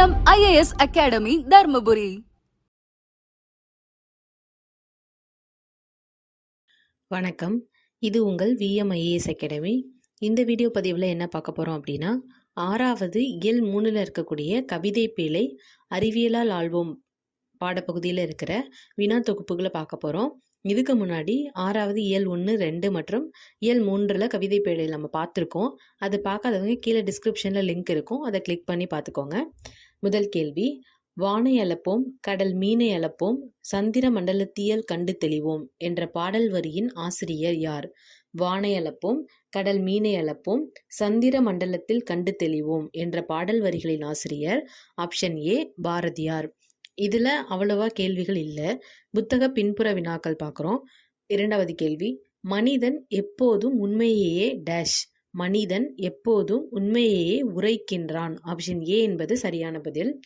VM IAS academy Dharmapuri. வணக்கம். இது உங்கள் விஎம்ஐஏஎஸ் அகாடமி. இந்த வீடியோ பதிவில் என்ன பார்க்க போகிறோம் அப்படின்னா ஆறாவது இயல் மூணில் இருக்கக்கூடிய கவிதை பேழை அறிவியலால் ஆள்வோம் பாடப்பகுதியில் இருக்கிற வினா தொகுப்புகளை பார்க்க போகிறோம் இதுக்கு முன்னாடி ஆறாவது இயல் ஒன்று ரெண்டு மற்றும் இயல் மூன்றில் கவிதை பேழை நம்ம பார்த்துருக்கோம். அது பார்க்காதவங்க கீழே டிஸ்கிரிப்ஷனில் லிங்க் இருக்கும். அதை கிளிக் பண்ணி பார்த்துக்கோங்க. முதல் கேள்வி வானை அளப்போம் கடல் மீனை அளப்போம் சந்திர மண்டலத்தியல் கண்டு தெளிவோம் என்ற பாடல் வரியின் ஆசிரியர் யார்? வானை அளப்போம் கடல் மீனை அளப்போம் சந்திர மண்டலத்தில் கண்டு தெளிவோம் என்ற பாடல் வரிகளின் ஆசிரியர் ஆப்ஷன் ஏ பாரதியார். இதில் அவ்வளவா கேள்விகள் இல்லை. புத்தக பின்புற வினாக்கள் பார்க்குறோம் இரண்டாவது கேள்வி மனிதன் எப்போதும் உண்மையையே டேஷ் மனிதன் எப்போதும் உண்மையையே உரைக்கின்றான். ஆப்ஷன் ஏ என்பது சரியான பதில்.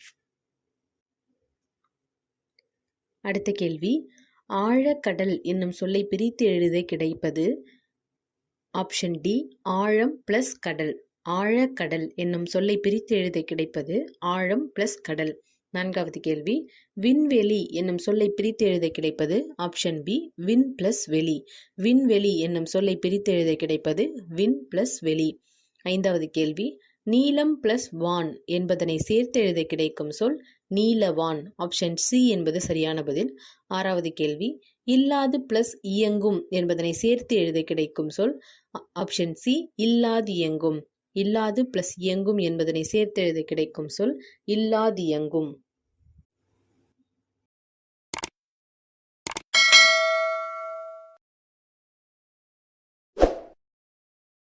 அடுத்த கேள்வி. ஆழக்கடல் என்னும் சொல்லை பிரித்து எழுத கிடைப்பது? ஆப்ஷன் டி ஆழம் பிளஸ் கடல். ஆழக்கடல் என்னும் சொல்லை பிரித்து எழுத கிடைப்பது? ஆழம் பிளஸ் கடல். நான்காவது கேள்வி. விண்வெளி என்னும் சொல்லை பிரித்து எழுத கிடைப்பது ஆப்ஷன் பி வின் பிளஸ் வெளி. விண்வெளி என்னும் சொல்லை பிரித்து எழுத கிடைப்பது வின் பிளஸ் வெளி. ஐந்தாவது கேள்வி. நீலம் பிளஸ் வான் என்பதனை சேர்த்து எழுத கிடைக்கும் சொல் நீலவான் ஆப்ஷன் சி என்பது சரியான பதில். ஆறாவது கேள்வி. இல்லாது பிளஸ் இயங்கும் என்பதனை சேர்த்து எழுத கிடைக்கும் சொல் ஆப்ஷன் சி இல்லாது இயங்கும். இல்லாது பிளஸ் இயங்கும் என்பதனை சேர்த்து எழுத கிடைக்கும் சொல் இல்லாது இயங்கும்.